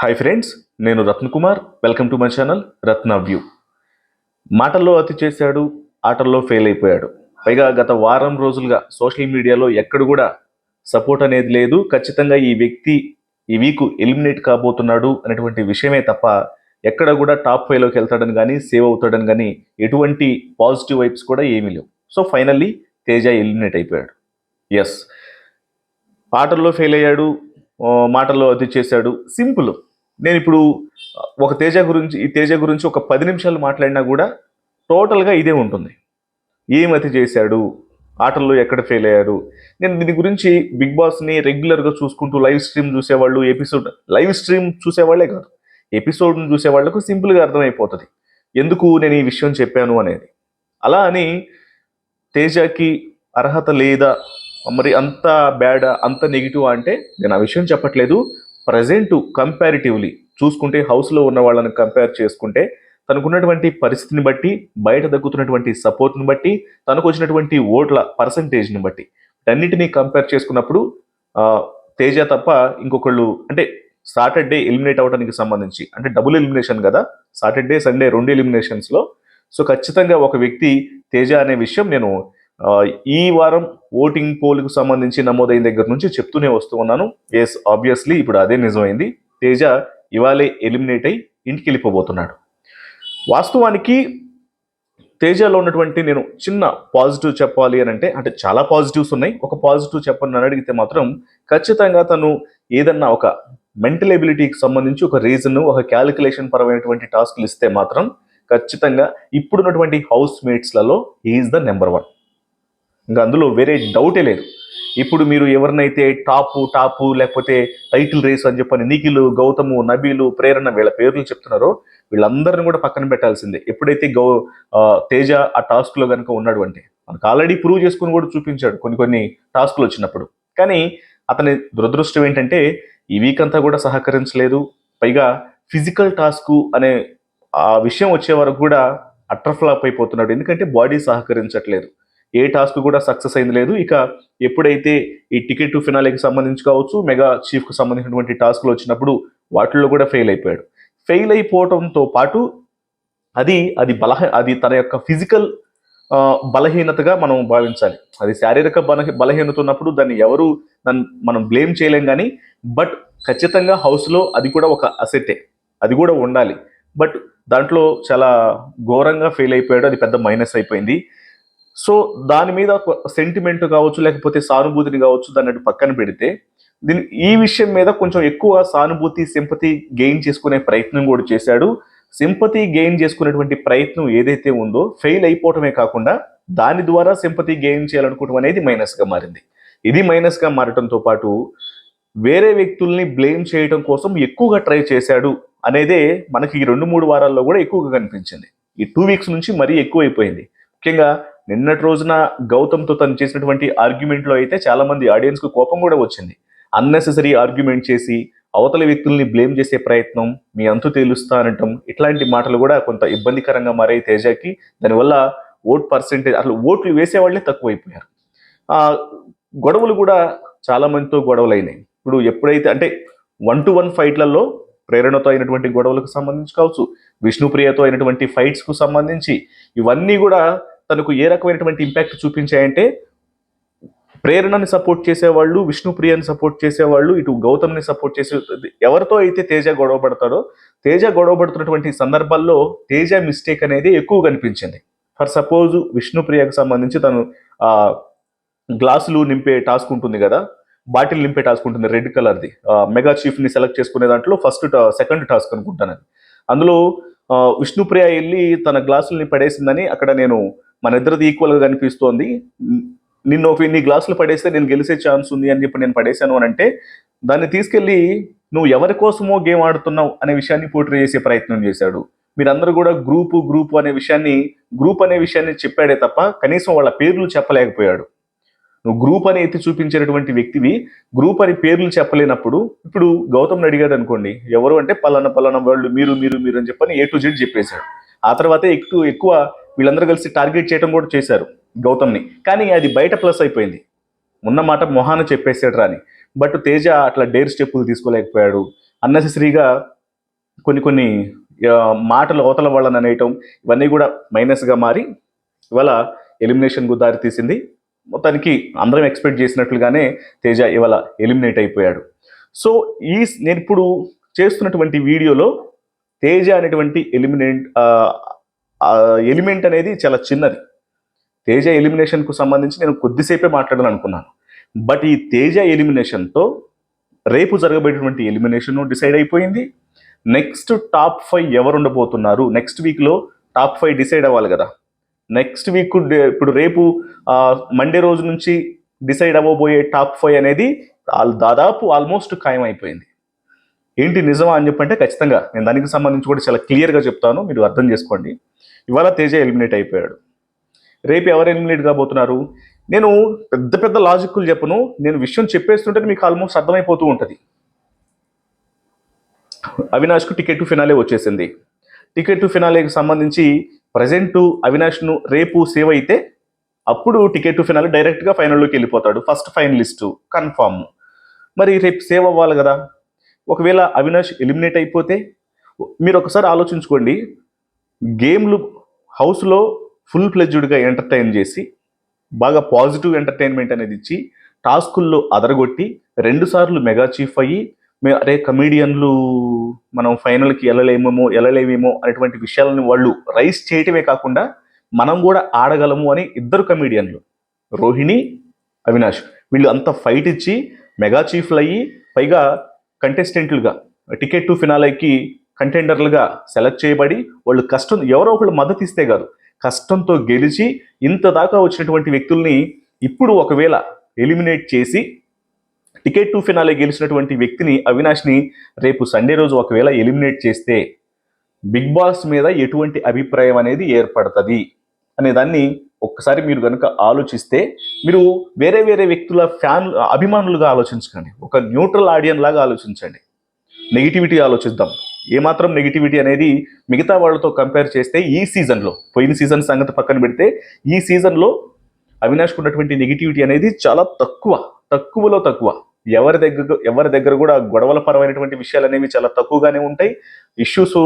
Hi friends నేను Ratnakumar welcome to my channel Ratna view మాటల్లో అతి చేశాడు ఆటల్లో ఫెయిల్ అయిపోయాడు. పైగా గత వారం రోజులుగా సోషల్ మీడియాలో ఎక్కడ కూడా సపోర్ట్ అనేది లేదు. ఖచ్చితంగా ఈ వ్యక్తి ఈ వీక్ ఎలిమినేట్ కాబోతున్నాడు అనేటువంటి విషయమే తప్ప ఎక్కడ కూడా టాప్ ఫైవ్లోకి వెళ్తాడని కానీ సేవ్ అవుతాడని కానీ ఎటువంటి పాజిటివ్ వైబ్స్ కూడా ఏమీ లేవు. సో ఫైనల్లీ తేజ ఎలిమినేట్ అయిపోయాడు. ఎస్ ఆటల్లో ఫెయిల్ అయ్యాడు మాటల్లో అది చేశాడు. సింపుల్ నేను ఇప్పుడు ఒక తేజ గురించి ఈ తేజ గురించి ఒక పది నిమిషాలు మాట్లాడినా కూడా టోటల్గా ఇదే ఉంటుంది. ఏమతి చేశాడు? ఆటల్లో ఎక్కడ ఫెయిల్ అయ్యారు? నేను దీని గురించి బిగ్ బాస్ని రెగ్యులర్గా చూసుకుంటూ లైవ్ స్ట్రీమ్ చూసేవాళ్ళు ఎపిసోడ్ లైవ్ స్ట్రీమ్ చూసేవాళ్ళే కాదు. ఎపిసోడ్ని చూసేవాళ్ళకు సింపుల్గా అర్థమైపోతుంది. ఎందుకు నేను ఈ విషయం చెప్పాను అనేది. అలా అని తేజకి అర్హత లేదా మరి అంత బ్యాడ్ అంత నెగిటివ్ అంటే నేను ఆ విషయం చెప్పట్లేదు. ప్రజెంట్ కంపారిటివ్లీ చూసుకుంటే హౌస్లో ఉన్న వాళ్ళని కంపేర్ చేసుకుంటే తనకున్నటువంటి పరిస్థితిని బట్టి బయట దక్కుతున్నటువంటి సపోర్ట్ని బట్టి తనకు వచ్చినటువంటి ఓట్ల పర్సంటేజ్ని బట్టి. అన్నిటినీ కంపేర్ చేసుకున్నప్పుడు తేజ తప్ప ఇంకొకళ్ళు అంటే సాటర్డే ఎలిమినేట్ అవడానికి సంబంధించి అంటే డబుల్ ఎలిమినేషన్ కదా సాటర్డే సండే రెండు ఎలిమినేషన్స్లో. సో ఖచ్చితంగా ఒక వ్యక్తి తేజ అనే విషయం నేను ఈ వారం ఓటింగ్ పోల్కు సంబంధించి నమోదైన దగ్గర నుంచి చెప్తూనే వస్తూ ఉన్నాను. ఎస్ ఆబ్వియస్లీ ఇప్పుడు అదే నిజమైంది. తేజ ఇవాళే ఎలిమినేట్ అయి ఇంటికి వెళ్ళిపోబోతున్నాడు వాస్తవానికి తేజలో ఉన్నటువంటి నేను చిన్న పాజిటివ్ చెప్పాలి అని అంటే అంటే చాలా పాజిటివ్స్ ఉన్నాయి. ఒక పాజిటివ్ చెప్పని నన్ను అడిగితే మాత్రం ఖచ్చితంగా తను ఏదన్నా ఒక మెంటల్ ఎబిలిటీకి సంబంధించి ఒక రీజన్ ఒక క్యాలిక్యులేషన్ పరమైనటువంటి టాస్క్లు ఇస్తే మాత్రం ఖచ్చితంగా ఇప్పుడున్నటువంటి హౌస్ మేట్స్లలో ఈజ్ ద నెంబర్ వన్ ఇంకా అందులో వేరే డౌటే లేదు. ఇప్పుడు మీరు ఎవరినైతే టాపు టాపు లేకపోతే టైటిల్ రేస్ అని చెప్పని నిఖిలు గౌతము నబీలు ప్రేరణ వీళ్ళ పేర్లు చెప్తున్నారో వీళ్ళందరిని కూడా పక్కన పెట్టాల్సిందే. ఎప్పుడైతే గౌ తేజ ఆ టాస్క్లో కనుక ఉన్నాడు అంటే మనకు ఆల్రెడీ ప్రూవ్ చేసుకుని కూడా చూపించాడు కొన్ని కొన్ని టాస్క్లు వచ్చినప్పుడు. కానీ అతని దురదృష్టం ఏంటంటే ఈ వీక్ అంతా కూడా సహకరించలేదు. పైగా ఫిజికల్ టాస్క్ అనే ఆ విషయం వచ్చే వరకు కూడా అట్రఫ్లాప్ అయిపోతున్నాడు. ఎందుకంటే బాడీ సహకరించట్లేదు. ఏ టాస్క్ కూడా సక్సెస్ అయింది లేదు. ఇక ఎప్పుడైతే ఈ టికెట్ టు ఫినాలేకి సంబంధించి కావచ్చు మెగా చీఫ్కి సంబంధించినటువంటి టాస్క్లు వచ్చినప్పుడు వాటిల్లో కూడా ఫెయిల్ అయిపోయాడు. ఫెయిల్ అయిపోవడంతో పాటు అది అది బలహ అది తన యొక్క ఫిజికల్ బలహీనతగా మనం భావించాలి. అది శారీరక బల బలహీనత ఉన్నప్పుడు దాన్ని ఎవరు దాన్ని మనం బ్లేమ్ చేయలేం కానీ బట్ ఖచ్చితంగా హౌస్లో అది కూడా ఒక అసెటే. అది కూడా ఉండాలి. బట్ దాంట్లో చాలా ఘోరంగా ఫెయిల్ అయిపోయాడు. అది పెద్ద మైనస్ అయిపోయింది. సో దాని మీద సెంటిమెంట్ కావచ్చు లేకపోతే సానుభూతిని కావచ్చు దాన్ని అటు పక్కన పెడితే దీని ఈ విషయం మీద కొంచెం ఎక్కువ సానుభూతి సింపతి గెయిన్ చేసుకునే ప్రయత్నం కూడా చేశాడు. సింపతి గెయిన్ చేసుకునేటువంటి ప్రయత్నం ఏదైతే ఉందో ఫెయిల్ అయిపోవటమే కాకుండా దాని ద్వారా సింపతి గెయిన్ చేయాలనుకోవటం అనేది మైనస్గా మారింది. ఇది మైనస్గా మారటంతో పాటు వేరే వ్యక్తుల్ని బ్లేమ్ చేయడం కోసం ఎక్కువగా ట్రై చేశాడు అనేదే మనకి ఈ రెండు మూడు వారాల్లో కూడా ఎక్కువగా కనిపించింది. ఈ టూ వీక్స్ నుంచి మరీ ఎక్కువ అయిపోయింది ముఖ్యంగా నిన్నటి రోజున గౌతమ్తో తను చేసినటువంటి ఆర్గ్యుమెంట్లో అయితే చాలామంది ఆడియన్స్కు కోపం కూడా వచ్చింది. అన్నెసెసరీ ఆర్గ్యుమెంట్ చేసి అవతల వ్యక్తుల్ని బ్లేమ్ చేసే ప్రయత్నం మీ అంతు తేలుస్తా అనటం ఇట్లాంటి మాటలు కూడా కొంత ఇబ్బందికరంగా మారాయి తేజాకి. దానివల్ల ఓట్ పర్సెంటేజ్ అసలు ఓట్లు వేసేవాళ్ళే తక్కువైపోయారు. గొడవలు కూడా చాలా మందితో గొడవలు అయినాయి ఇప్పుడు ఎప్పుడైతే అంటే వన్ టు వన్ ఫైట్లలో ప్రేరణతో అయినటువంటి గొడవలకు సంబంధించి కావచ్చు విష్ణుప్రియతో అయినటువంటి ఫైట్స్కు సంబంధించి ఇవన్నీ కూడా తనకు ఏ రకమైనటువంటి ఇంపాక్ట్ చూపించాయంటే ప్రేరణని సపోర్ట్ చేసేవాళ్ళు విష్ణుప్రియని సపోర్ట్ చేసేవాళ్ళు ఇటు గౌతమ్ని సపోర్ట్ చేసే ఎవరితో అయితే తేజ గొడవ పడతాడో తేజ గొడవ పడుతున్నటువంటి సందర్భాల్లో తేజ మిస్టేక్ అనేది ఎక్కువ కనిపించింది ఫర్ సపోజ్ విష్ణుప్రియకు సంబంధించి తను గ్లాసులు నింపే టాస్క్ ఉంటుంది కదా బాటిల్ నింపే టాస్క్ ఉంటుంది రెడ్ కలర్ది. మెగా చీఫ్ని సెలెక్ట్ చేసుకునే దాంట్లో ఫస్ట్ సెకండ్ టాస్క్ అనుకుంటాను. అందులో విష్ణుప్రియ వెళ్ళి తన గ్లాసుల్ని పడేసిందని అక్కడ నేను మన ఇద్దరిది ఈక్వల్గా కనిపిస్తోంది. నిన్ను ఒక ఇన్ని గ్లాసులు పడేస్తే నేను గెలిచే ఛాన్స్ ఉంది అని చెప్పి నేను పడేశాను అని అంటే దాన్ని తీసుకెళ్ళి నువ్వు ఎవరి కోసమో గేమ్ ఆడుతున్నావు అనే విషయాన్ని పోటీ చేసే ప్రయత్నం చేశాడు. మీరందరూ కూడా గ్రూపు గ్రూపు అనే విషయాన్ని గ్రూప్ అనే విషయాన్ని చెప్పాడే తప్ప కనీసం వాళ్ళ పేర్లు చెప్పలేకపోయాడు. నువ్వు గ్రూప్ అని ఎత్తి చూపించేటటువంటి వ్యక్తివి గ్రూప్ అని పేర్లు చెప్పలేనప్పుడు ఇప్పుడు గౌతమ్ అడిగాడు అనుకోండి ఎవరు అంటే పలానా పలానా వాళ్ళు మీరు మీరు మీరు అని చెప్పని ఏ టు జెడ్ చెప్పేశాడు. ఆ తర్వాత ఎక్కువ ఎక్కువ వీళ్ళందరూ కలిసి టార్గెట్ చేయడం కూడా చేశారు గౌతమ్ని. కానీ అది బయట ప్లస్ అయిపోయింది. ఉన్న మాట మొహాన చెప్పేసాడు రాని బట్ తేజ అట్లా డేర్ స్టెప్పులు తీసుకోలేకపోయాడు. అన్నెసెసరీగా కొన్ని కొన్ని మాటలు అవతల వాళ్ళని అనేయటం ఇవన్నీ కూడా మైనస్గా మారి ఇవాళ ఎలిమినేషన్కు దారి తీసింది. మొత్తానికి అందరం ఎక్స్పెక్ట్ చేసినట్లుగానే తేజ ఇవాళ ఎలిమినేట్ అయిపోయాడు. సో ఈ నేను ఇప్పుడు చేస్తున్నటువంటి వీడియోలో తేజ అనేటువంటి ఎలిమినేట్ ఎలిమెంట్ అనేది చాలా చిన్నది. తేజ ఎలిమినేషన్కు సంబంధించి నేను కొద్దిసేపే మాట్లాడాలనుకున్నాను బట్ ఈ తేజ ఎలిమినేషన్తో రేపు జరగబోయేటువంటి ఎలిమినేషన్ డిసైడ్ అయిపోయింది. నెక్స్ట్ టాప్ ఫైవ్ ఎవరు ఉండబోతున్నారు? నెక్స్ట్ వీక్లో టాప్ ఫైవ్ డిసైడ్ అవ్వాలి కదా. నెక్స్ట్ వీక్ ఇప్పుడు రేపు మండే రోజు నుంచి డిసైడ్ అవ్వబోయే టాప్ ఫైవ్ అనేది దాదాపు ఆల్మోస్ట్ ఖాయం అయిపోయింది. ఏంటి నిజమా అని చెప్పంటే ఖచ్చితంగా. నేను దానికి సంబంధించి కూడా చాలా క్లియర్గా చెప్తాను. మీరు అర్థం చేసుకోండి. ఇవాళ తేజ ఎలిమినేట్ అయిపోయాడు. రేపు ఎవరు ఎలిమినేట్ కాబోతున్నారు? నేను పెద్ద పెద్ద లాజిక్లు చెప్పను నేను విషయం చెప్పేస్తుంటే మీకు ఆల్మోస్ట్ అర్థమైపోతూ ఉంటుంది. అవినాష్కు టికెట్ టు ఫినాలే వచ్చేసింది. టికెట్ టు ఫినాలేకి సంబంధించి ప్రజెంట్ అవినాష్ను రేపు సేవ్ అయితే అప్పుడు టికెట్ టు ఫినాలే డైరెక్ట్గా ఫైనల్లోకి వెళ్ళిపోతాడు. First finalist confirm. మరి రేపు సేవ్ అవ్వాలి కదా? ఒకవేళ అవినాష్ ఎలిమినేట్ అయిపోతే మీరు ఒకసారి ఆలోచించుకోండి. గేమ్లు హౌస్లో ఫుల్ ప్లెజ్డ్గా ఎంటర్టైన్ చేసి బాగా పాజిటివ్ ఎంటర్టైన్మెంట్ అనేది ఇచ్చి టాస్కుల్లో అదరగొట్టి రెండుసార్లు మెగా చీఫ్ అయ్యి మే అరే కమీడియన్లు మనం ఫైనల్కి వెళ్ళలేమేమో వెళ్ళలేమేమో అనేటువంటి విషయాలను వాళ్ళు రైస్ చేయటమే కాకుండా మనం కూడా ఆడగలము అని ఇద్దరు కమీడియన్లు రోహిణి అవినాష్. వీళ్ళు అంత ఫైట్ ఇచ్చి మెగా చీఫ్లు అయ్యి పైగా కంటెస్టెంట్లుగా టికెట్ టు ఫినాలేకి కంటెండర్లుగా సెలెక్ట్ చేయబడి వాళ్ళు కష్టం ఎవరో ఒకళ్ళు మద్దతు ఇస్తే కాదు. కష్టంతో గెలిచి ఇంత దాకా వచ్చినటువంటి వ్యక్తుల్ని ఇప్పుడు ఒకవేళ ఎలిమినేట్ చేసి టికెట్ టు ఫినాలే గెలిచినటువంటి వ్యక్తిని అవినాష్ని రేపు సండే రోజు ఒకవేళ ఎలిమినేట్ చేస్తే బిగ్ బాస్ మీద ఎటువంటి అభిప్రాయం అనేది ఏర్పడుతుంది? అనే దాన్ని ఒక్కసారి మీరు కనుక ఆలోచిస్తే మీరు వేరే వేరే వ్యక్తుల ఫ్యాన్ అభిమానులుగా ఆలోచించకండి. ఒక న్యూట్రల్ ఆడియన్ లాగా ఆలోచించండి. నెగిటివిటీ ఆలోచిద్దాం. ఏమాత్రం నెగిటివిటీ అనేది మిగతా వాళ్ళతో కంపేర్ చేస్తే ఈ సీజన్లో పోయిన సీజన్ సంగతి పక్కన పెడితే ఈ సీజన్లో అవినాష్కు ఉన్నటువంటి నెగిటివిటీ అనేది చాలా తక్కువ తక్కువలో తక్కువ. ఎవరి దగ్గర ఎవరి దగ్గర కూడా గొడవల పరమైనటువంటి విషయాలు అనేవి చాలా తక్కువగానే ఉంటాయి. ఇష్యూస్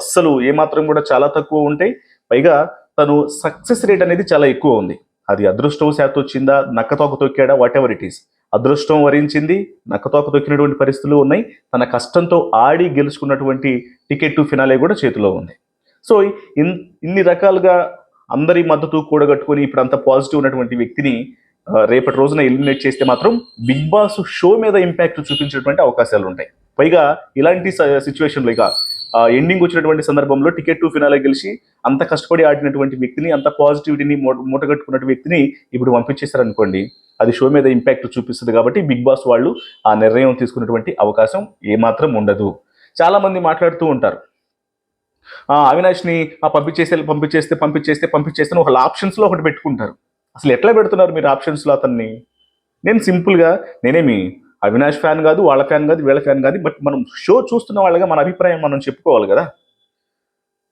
అస్సలు ఏమాత్రం కూడా చాలా తక్కువ ఉంటాయి. పైగా తను సక్సెస్ రేట్ అనేది చాలా ఎక్కువ ఉంది. అది అదృష్టవశాత్తు శాతం వచ్చిందా నక్కతోక తొక్కాడా వాట్ ఎవర్ ఇట్ ఈస్ అదృష్టం వరించింది నక్కతోక తొక్కినటువంటి పరిస్థితులు ఉన్నాయి. తన కష్టంతో ఆడి గెలుచుకున్నటువంటి టికెట్ టు ఫినాలే కూడా చేతిలో ఉంది. సో ఇన్ ఇన్ని రకాలుగా అందరి మద్దతు కూడగట్టుకొని ఇప్పుడు అంత పాజిటివ్ ఉన్నటువంటి వ్యక్తిని రేపటి రోజున ఎలిమినేట్ చేస్తే మాత్రం బిగ్ బాస్ షో మీద ఇంపాక్ట్ చూపించేటువంటి అవకాశాలు ఉంటాయి. పైగా ఇలాంటి సిచ్యువేషన్లో ఇక ఎండింగ్ వచ్చినటువంటి సందర్భంలో టికెట్ టు ఫినాలే గెలిచి అంత కష్టపడి ఆడినటువంటి వ్యక్తిని అంత పాజిటివిటీని మూటగట్టుకున్న వ్యక్తిని ఇప్పుడు పంపించేశారనుకోండి అది షో మీద ఇంపాక్ట్ చూపిస్తుంది కాబట్టి బిగ్ బాస్ వాళ్ళు ఆ నిర్ణయం తీసుకున్నటువంటి అవకాశం ఏమాత్రం ఉండదు. చాలామంది మాట్లాడుతూ ఉంటారు. ఆ, అవినాష్ని ఆ పంపించేస్తే పంపించేస్తే పంపించేస్తే పంపించేస్తే అని ఒక ఆప్షన్స్లో ఒకటి పెట్టుకుంటారు. అసలు ఎట్లా పెడుతున్నారు మీరు ఆప్షన్స్లో అతన్ని? నేను సింపుల్గా నేనేమి అవినాష్ ఫ్యాన్ కాదు వాళ్ళ ఫ్యాన్ కాదు వీళ్ళ ఫ్యాన్ కాదు బట్ మనం షో చూస్తున్న వాళ్ళగా మన అభిప్రాయం మనం చెప్పుకోవాలి కదా.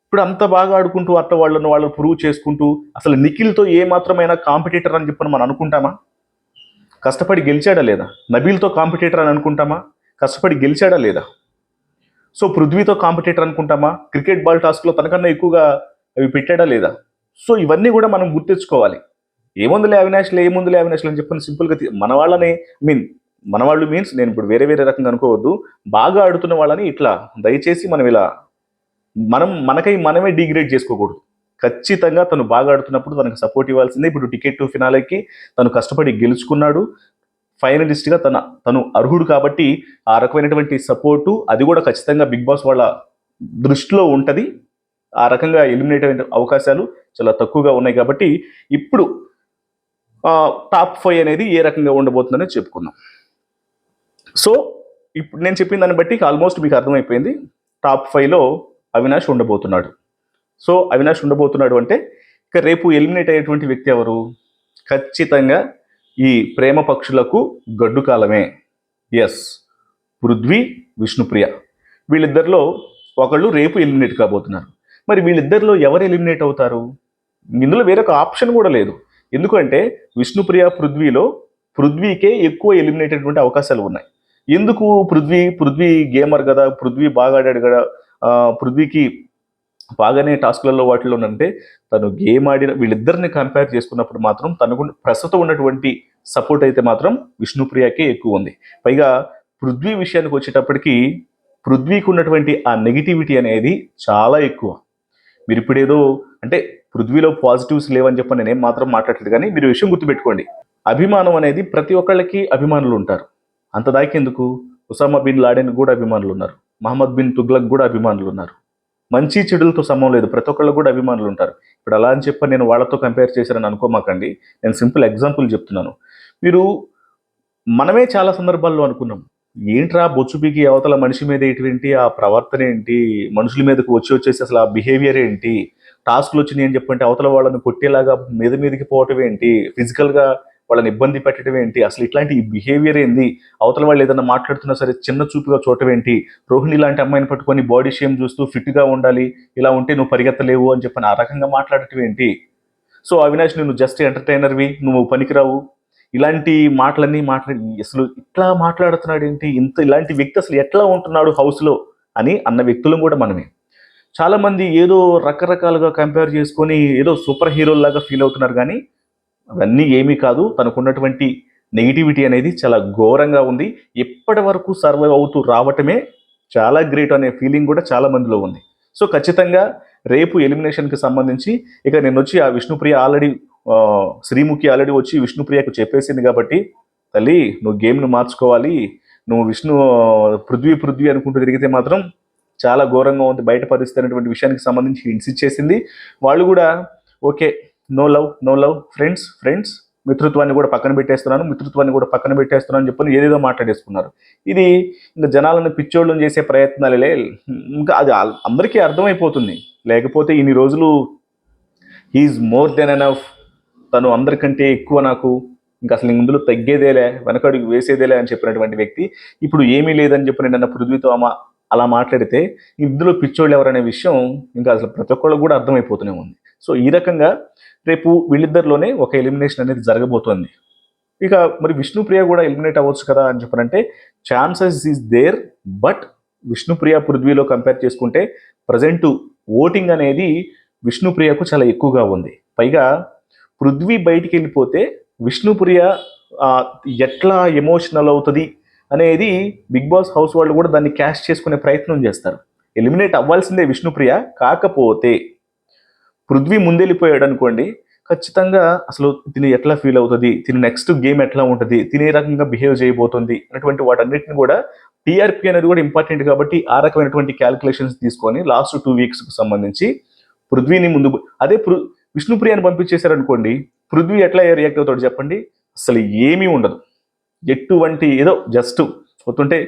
ఇప్పుడు అంత బాగా ఆడుకుంటూ అట్ట వాళ్ళను వాళ్ళు ప్రూవ్ చేసుకుంటూ అసలు నిఖిల్తో ఏ మాత్రమైనా కాంపిటీటర్ అని చెప్పని మనం అనుకుంటామా? కష్టపడి గెలిచాడా లేదా? నబీల్తో కాంపిటేటర్ అని అనుకుంటామా? కష్టపడి గెలిచాడా లేదా? సో పృథ్వీతో కాంపిటేటర్ అనుకుంటామా? క్రికెట్ బాల్ టాస్క్లో తనకన్నా ఎక్కువగా అవి పెట్టాడా లేదా? సో ఇవన్నీ కూడా మనం గుర్తించుకోవాలి. ఏముందిలే అవినాష్లు ఏముందిలే అవినాష్లు అని చెప్పని సింపుల్గా మన వాళ్ళని మీన్ మన వాళ్ళు మీన్స్ నేను ఇప్పుడు వేరే వేరే రకంగా అనుకోవద్దు. బాగా ఆడుతున్న వాళ్ళని ఇట్లా దయచేసి మనం ఇలా మనం మనకై మనమే డిగ్రేడ్ చేసుకోకూడదు. ఖచ్చితంగా తను బాగా ఆడుతున్నప్పుడు తనకు సపోర్ట్ ఇవ్వాల్సిందే. ఇప్పుడు టికెట్ టు ఫినాలేకి తను కష్టపడి గెలుచుకున్నాడు. ఫైనలిస్ట్గా తన తను అర్హుడు కాబట్టి ఆ రకమైనటువంటి సపోర్టు అది కూడా ఖచ్చితంగా బిగ్ బాస్ వాళ్ళ దృష్టిలో ఉంటుంది. ఆ రకంగా ఎలిమినేట్ అయిన అవకాశాలు చాలా తక్కువగా ఉన్నాయి కాబట్టి ఇప్పుడు టాప్ ఫైవ్ అనేది ఏ రకంగా ఉండబోతుందని చెప్పుకుందాం. సో ఇప్పుడు నేను చెప్పిన దాన్ని బట్టి ఆల్మోస్ట్ మీకు అర్థమైపోయింది. టాప్ ఫైవ్లో అవినాష్ ఉండబోతున్నాడు. సో అవినాష్ ఉండబోతున్నాడు అంటే ఇక రేపు ఎలిమినేట్ అయ్యేటువంటి వ్యక్తి ఎవరు? ఖచ్చితంగా ఈ ప్రేమ పక్షులకు గడ్డు కాలమే. ఎస్ పృథ్వీ విష్ణుప్రియ. వీళ్ళిద్దరిలో ఒకళ్ళు రేపు ఎలిమినేట్ కాబోతున్నారు. మరి వీళ్ళిద్దరిలో ఎవరు ఎలిమినేట్ అవుతారు? ఇందులో వేరొక ఆప్షన్ కూడా లేదు. ఎందుకంటే విష్ణుప్రియ పృథ్వీలో పృథ్వీకే ఎక్కువ ఎలిమినేట్ అయ్యేటువంటి అవకాశాలు ఉన్నాయి. ఎందుకు పృథ్వీ పృథ్వీ గేమర్ కదా పృథ్వీ బాగా ఆడాడు కదా పృథ్వీకి బాగానే టాస్క్లలో వాటిలో అంటే తను గేమ్ ఆడిన వీళ్ళిద్దరిని కంపేర్ చేసుకున్నప్పుడు మాత్రం తనకు ప్రస్తుతం ఉన్నటువంటి సపోర్ట్ అయితే మాత్రం విష్ణుప్రియకే ఎక్కువ ఉంది. పైగా పృథ్వీ విషయానికి వచ్చేటప్పటికి పృథ్వీకి ఉన్నటువంటి ఆ నెగిటివిటీ అనేది చాలా ఎక్కువ. మీరు ఇప్పుడేదో అంటే పృథ్వీలో పాజిటివ్స్ లేవని చెప్పి నేనేం మాత్రం మాట్లాడలేదు కానీ మీరు విషయం గుర్తుపెట్టుకోండి. అభిమానం అనేది ప్రతి ఒక్కళ్ళకి అభిమానులు ఉంటారు. అంత దాకెందుకు ఉసామా బిన్ లాడెన్ కూడా అభిమానులు ఉన్నారు. మహమ్మద్ బిన్ తుగ్లక్ కూడా అభిమానులు ఉన్నారు. మంచి చెడులతో సమం లేదు. ప్రతి ఒక్కళ్ళు కూడా అభిమానులు ఉంటారు. ఇప్పుడు అలా అని చెప్పి నేను వాళ్ళతో కంపేర్ చేశారని అనుకోమాకండి. నేను సింపుల్ ఎగ్జాంపుల్ చెప్తున్నాను. మీరు మనమే చాలా సందర్భాల్లో అనుకున్నాం. ఏంట్రా బొచ్చుపికి అవతల మనిషి మీద ఏంటి ఆ ప్రవర్తన ఏంటి? మనుషుల మీదకి వచ్చి వచ్చేసి అసలు ఆ బిహేవియర్ ఏంటి? టాస్క్లు వచ్చినాయి అని చెప్పంటే అవతల వాళ్ళని కొట్టేలాగా మీద మీదకి పోవటం ఏంటి? ఫిజికల్గా వాళ్ళని ఇబ్బంది పెట్టడం ఏంటి? అసలు ఇట్లాంటి బిహేవియర్ ఏంది? అవతల వాళ్ళు ఏదైనా మాట్లాడుతున్నా సరే చిన్న చూపుగా చూడటం ఏంటి? రోహిణి లాంటి అమ్మాయిని పట్టుకొని బాడీ షేమ్ చూస్తూ ఫిట్గా ఉండాలి ఇలా ఉంటే నువ్వు పరిగెత్తలేవు అని చెప్పని ఆ రకంగా మాట్లాడటం ఏంటి? సో అవినాష్ నువ్వు జస్ట్ ఎంటర్టైనర్వి నువ్వు పనికిరావు. ఇలాంటి మాటలన్నీ మాట్లాడి అసలు ఇట్లా మాట్లాడుతున్నాడు ఏంటి ఇంత ఇలాంటి వ్యక్తి అసలు ఎట్లా ఉంటున్నాడు హౌస్లో అని అన్న వ్యక్తులు కూడా మనమే. చాలామంది ఏదో రకరకాలుగా కంపేర్ చేసుకొని ఏదో సూపర్ హీరోలాగా ఫీల్ అవుతున్నారు కానీ అవన్నీ ఏమీ కాదు. తనకున్నటువంటి నెగిటివిటీ అనేది చాలా ఘోరంగా ఉంది. ఇప్పటి వరకు సర్వైవ్ అవుతూ రావటమే చాలా గ్రేట్ అనే ఫీలింగ్ కూడా చాలా మందిలో ఉంది. సో ఖచ్చితంగా రేపు ఎలిమినేషన్కి సంబంధించి ఇక నేను వచ్చి ఆ విష్ణుప్రియ ఆల్రెడీ శ్రీముఖి ఆల్రెడీ వచ్చి విష్ణుప్రియకు చెప్పేసింది కాబట్టి తల్లి నువ్వు గేమ్ను మార్చుకోవాలి. నువ్వు విష్ణు పృథ్వీ పృథ్వీ అనుకుంటూ తిరిగితే మాత్రం చాలా ఘోరంగా ఉంది. బయట పరిస్థితి అనేటువంటి విషయానికి సంబంధించి హింట్స్ ఇచ్చేసింది. వాళ్ళు కూడా okay no love no love friends friends మిత్రుత్వాన్ని కూడా పక్కన పెట్టేస్తున్నాను మిత్రుత్వాన్ని కూడా పక్కన పెట్టేస్తున్నాను అని చెప్పని ఏదేదో మాట్లాడేసుకున్నారు. ఇది ఇంకా జనాలను పిచ్చోళ్ళని చేసే ప్రయత్నాలే ఇంకా అది అందరికీ అర్థమైపోతుంది. లేకపోతే ఇన్ని రోజులు హీఈస్ మోర్ దెన్ ఎనఫ్ తను అందరికంటే ఎక్కువ నాకు ఇంకా అసలు ఇందులో తగ్గేదేలే వెనకడుగు వేసేదేలే అని చెప్పినటువంటి వ్యక్తి. ఇప్పుడు ఏమీ లేదని చెప్పి నిన్న పృథ్వీతో అలా మాట్లాడితే ఇందులో పిచ్చోళ్ళు ఎవరనే విషయం ఇంకా అసలు ప్రతి ఒక్కళ్ళకు కూడా అర్థమైపోతూనే ఉంది. సో ఈ రకంగా రేపు వీళ్ళిద్దరిలోనే ఒక ఎలిమినేషన్ అనేది జరగబోతోంది. ఇక మరి విష్ణుప్రియ కూడా ఎలిమినేట్ అవ్వచ్చు కదా అని చెప్పారంటే chances is there but Vishnupriya పృథ్వీలో compare చేసుకుంటే ప్రజెంట్ ఓటింగ్ అనేది విష్ణుప్రియకు చాలా ఎక్కువగా ఉంది. పైగా పృథ్వీ బయటికి వెళ్ళిపోతే విష్ణుప్రియ ఎట్లా ఎమోషనల్ అవుతుంది అనేది బిగ్ బాస్ హౌస్ వాళ్ళు కూడా దాన్ని క్యాష్ చేసుకునే ప్రయత్నం చేస్తారు. ఎలిమినేట్ అవ్వాల్సిందే విష్ణుప్రియ కాకపోతే పృథ్వీ ముందెళ్ళిపోయాడు అనుకోండి ఖచ్చితంగా అసలు తిని ఎట్లా ఫీల్ అవుతుంది తిని నెక్స్ట్ గేమ్ ఎట్లా ఉంటుంది తినే రకంగా బిహేవ్ చేయబోతుంది అనేటువంటి వాటన్నిటిని కూడా టీఆర్పీ అనేది కూడా ఇంపార్టెంట్ కాబట్టి ఆ రకమైనటువంటి క్యాలిక్యులేషన్స్ తీసుకొని లాస్ట్ టూ వీక్స్కి సంబంధించి పృథ్వీని ముందు అదే పృ విష్ణుప్రియాని పంపించేశారనుకోండి పృథ్వీ ఎట్లా రియాక్ట్ అవుతాడు చెప్పండి? అసలు ఏమీ ఉండదు. ఎటువంటి ఏదో జస్ట్ పోతుంటే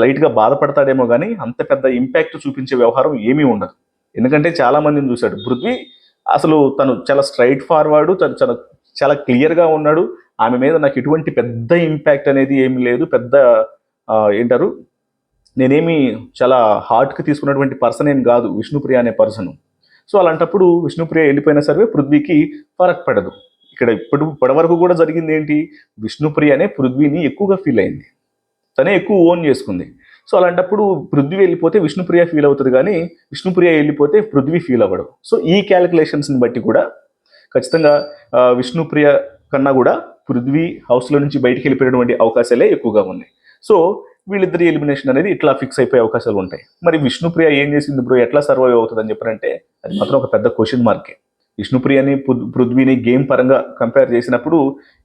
లైట్గా బాధపడతాడేమో కానీ అంత పెద్ద ఇంపాక్ట్ చూపించే వ్యవహారం ఏమీ ఉండదు. ఎందుకంటే చాలా మందిని చూశాడు. పృథ్వీ అసలు తను చాలా స్ట్రైట్ ఫార్వర్డు తను చాలా చాలా క్లియర్గా ఉన్నాడు. ఆమె మీద నాకు ఎటువంటి పెద్ద ఇంపాక్ట్ అనేది ఏమీ లేదు. పెద్ద ఏంటారు? నేనేమి చాలా హార్ట్కి తీసుకున్నటువంటి పర్సన్ ఏం కాదు. విష్ణుప్రియ అనే పర్సన్ సో అలాంటప్పుడు విష్ణుప్రియ వెళ్ళిపోయినా సరే పృథ్వీకి ఫరక్ పడదు. ఇక్కడ ఇప్పుడు ఇప్పటివరకు కూడా జరిగింది ఏంటి? విష్ణుప్రియ అనే పృథ్వీని ఎక్కువగా ఫీల్ అయింది. తనే ఎక్కువ ఓన్ చేసుకుంది. సో అలాంటప్పుడు పృథ్వీ వెళ్ళిపోతే విష్ణుప్రియ ఫీల్ అవుతుంది కానీ విష్ణుప్రియ వెళ్ళిపోతే పృథ్వీ ఫీల్ అవ్వడం. సో ఈ క్యాలిక్యులేషన్స్ని బట్టి కూడా ఖచ్చితంగా విష్ణుప్రియ కన్నా కూడా పృథ్వీ హౌస్లో నుంచి బయటికి వెళ్ళిపోయినటువంటి అవకాశాలే ఎక్కువగా ఉన్నాయి. సో వీళ్ళిద్దరి ఎలిమినేషన్ అనేది ఇట్లా ఫిక్స్ అయిపోయే అవకాశాలు ఉంటాయి. మరి విష్ణుప్రియ ఏం చేసింది ఇప్పుడు ఎట్లా సర్వైవ్ అవుతుంది అని చెప్పారంటే అది మాత్రం ఒక పెద్ద క్వశ్చన్ మార్కే విష్ణుప్రియని పృథ్వీని గేమ్ పరంగా కంపేర్ చేసినప్పుడు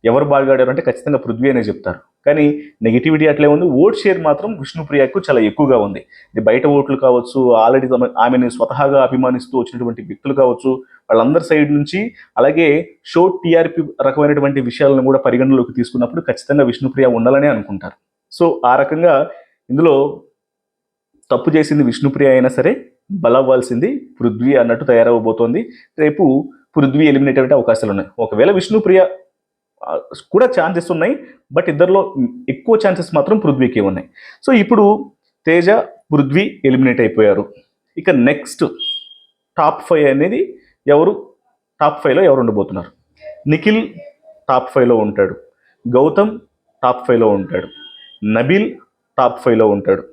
ఎవరు బాగా ఆడారు అంటే ఖచ్చితంగా పృథ్వీ అనే చెప్తారు. కానీ నెగిటివిటీ అట్లే ఉంది. ఓట్ షేర్ మాత్రం విష్ణుప్రియకు చాలా ఎక్కువగా ఉంది. ఇది బయట ఓట్లు కావచ్చు ఆల్రెడీ ఆమెను స్వతహాగా అభిమానిస్తూ వచ్చినటువంటి వ్యక్తులు కావచ్చు వాళ్ళందరి సైడ్ నుంచి అలాగే షో టీఆర్పీ రకమైనటువంటి విషయాలను కూడా పరిగణలోకి తీసుకున్నప్పుడు ఖచ్చితంగా విష్ణుప్రియ ఉండాలనే అనుకుంటారు. సో ఆ రకంగా ఇందులో తప్పు చేసింది విష్ణుప్రియ అయినా సరే బలవ్వాల్సింది పృథ్వీ అన్నట్టు తయారవబోతోంది. రేపు పృథ్వీ ఎలిమినేట్ అయ్యే అవకాశాలు ఉన్నాయి ఒకవేళ విష్ణుప్రియ కూడా ఛాన్సెస్ ఉన్నాయి బట్ ఇద్దరిలో ఎక్కువ ఛాన్సెస్ మాత్రం పృథ్వీకి ఉన్నాయి. సో ఇప్పుడు తేజ పృథ్వీ ఎలిమినేట్ అయిపోయారు. ఇక నెక్స్ట్ టాప్ ఫైవ్ అనేది ఎవరు? టాప్ ఫైవ్లో ఎవరు ఉండబోతున్నారు? నిఖిల్ టాప్ ఫైవ్లో ఉంటాడు. గౌతమ్ టాప్ ఫైవ్లో ఉంటాడు. నబిల్ టాప్ ఫైవ్లో ఉంటాడు.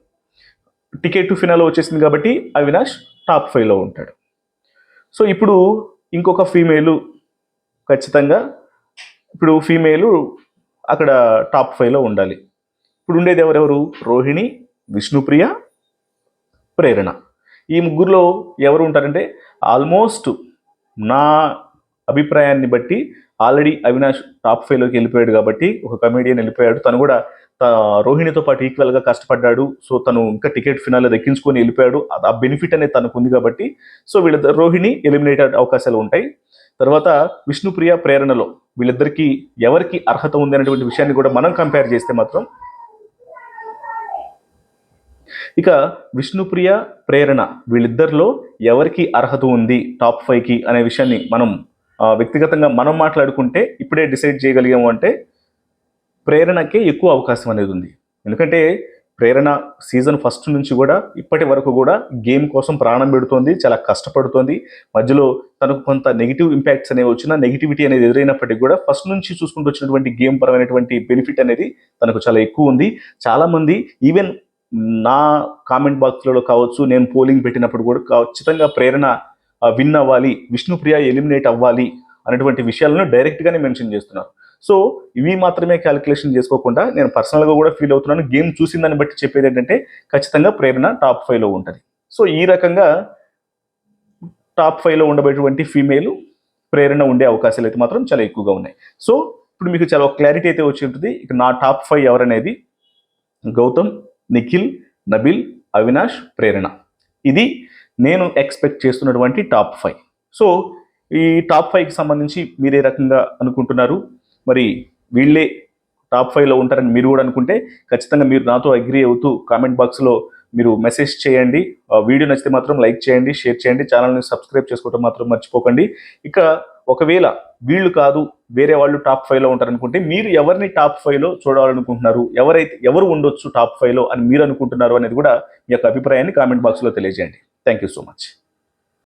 టికెట్ టు ఫినాల్ వచ్చేసింది కాబట్టి అవినాష్ టాప్ ఫైవ్లో ఉంటాడు. సో ఇప్పుడు ఇంకొక ఫీమేలు ఖచ్చితంగా ఇప్పుడు ఫీమేలు అక్కడ టాప్ ఫైవ్లో ఉండాలి. ఇప్పుడు ఉండేది ఎవరెవరు? రోహిణి విష్ణుప్రియ ప్రేరణ. ఈ ముగ్గురులో ఎవరు ఉంటారంటే ఆల్మోస్ట్ నా అభిప్రాయాన్ని బట్టి ఆల్రెడీ అవినాష్ టాప్ ఫైవ్లోకి వెళ్ళిపోయాడు కాబట్టి ఒక కమేడియన్ వెళ్ళిపోయాడు. తను కూడా రోహిణితో పాటు ఈక్వల్గా కష్టపడ్డాడు. సో తను ఇంకా టికెట్ ఫినాల్లో దక్కించుకొని వెళ్ళిపోయాడు. ఆ- ఆ బెనిఫిట్ అనేది తనకు ఉంది కాబట్టి. సో వీళ్ళ రోహిణి ఎలిమినేట్ అవకాశాలు ఉంటాయి. తర్వాత విష్ణుప్రియ ప్రేరణలో వీళ్ళిద్దరికి ఎవరికి అర్హత ఉంది అనేటువంటి విషయాన్ని కూడా మనం కంపేర్ చేస్తే మాత్రం ఇక విష్ణుప్రియ ప్రేరణ వీళ్ళిద్దరిలో ఎవరికి అర్హత ఉంది? టాప్ ఫైవ్కి అనే విషయాన్ని మనం వ్యక్తిగతంగా మనం మాట్లాడుకుంటే ఇప్పుడే డిసైడ్ చేయగలిగాము అంటే ప్రేరణకే ఎక్కువ అవకాశం అనేది ఉంది. ఎందుకంటే ప్రేరణ సీజన్ ఫస్ట్ నుంచి కూడా ఇప్పటి వరకు కూడా గేమ్ కోసం ప్రాణం పెడుతోంది చాలా కష్టపడుతోంది. మధ్యలో తనకు కొంత నెగిటివ్ ఇంపాక్ట్స్ అనేవి వచ్చినా నెగిటివిటీ అనేది ఎదురైనప్పటికీ కూడా ఫస్ట్ నుంచి చూసుకుంటూ వచ్చినటువంటి గేమ్ పరమైనటువంటి బెనిఫిట్ అనేది తనకు చాలా ఎక్కువ ఉంది. చాలామంది ఈవెన్ నా కామెంట్ బాక్స్లలో కావచ్చు నేను పోలింగ్ పెట్టినప్పుడు కూడా ఖచ్చితంగా ప్రేరణ విన్ అవ్వాలి విష్ణుప్రియ ఎలిమినేట్ అవ్వాలి అనేటువంటి విషయాలను డైరెక్ట్గానే మెన్షన్ చేస్తున్నారు. సో ఇవి మాత్రమే క్యాలిక్యులేషన్ చేసుకోకుండా నేను పర్సనల్గా కూడా ఫీల్ అవుతున్నాను. గేమ్ చూసిన దాన్ని బట్టి చెప్పేది ఏంటంటే ఖచ్చితంగా ప్రేరణ టాప్ ఫైవ్లో ఉంటుంది. సో ఈ రకంగా టాప్ ఫైవ్లో ఉండబోయేటువంటి ఫీమేల్ ప్రేరణ ఉండే అవకాశాలు అయితే మాత్రం చాలా ఎక్కువగా ఉన్నాయి. సో ఇప్పుడు మీకు చాలా క్లారిటీ అయితే వచ్చి ఉంటుంది. ఇక నా టాప్ ఫైవ్ ఎవరనేది? గౌతమ్ నిఖిల్ నబిల్ అవినాష్ ప్రేరణ. ఇది నేను ఎక్స్పెక్ట్ చేస్తున్నటువంటి టాప్ ఫైవ్ సో ఈ టాప్ ఫైవ్కి సంబంధించి మీరు ఏ రకంగా అనుకుంటున్నారు? మరి వీళ్ళే టాప్ ఫైవ్లో ఉంటారని మీరు కూడా అనుకుంటే ఖచ్చితంగా మీరు నాతో అగ్రీ అవుతూ కామెంట్ బాక్స్లో మీరు మెసేజ్ చేయండి. ఆ వీడియో నచ్చితే మాత్రం లైక్ చేయండి షేర్ చేయండి. ఛానల్ని సబ్స్క్రైబ్ చేసుకోవడం మాత్రం మర్చిపోకండి. ఇక ఒకవేళ వీళ్ళు కాదు వేరే వాళ్ళు టాప్ ఫైవ్లో ఉంటారనుకుంటే మీరు ఎవరిని టాప్ ఫైవ్లో చూడాలనుకుంటున్నారు? ఎవరైతే ఎవరు ఉండొచ్చు టాప్ ఫైవ్లో అని మీరు అనుకుంటున్నారు అనేది కూడా మీ యొక్క అభిప్రాయాన్ని కామెంట్ బాక్స్లో తెలియజేయండి. Thank you so much.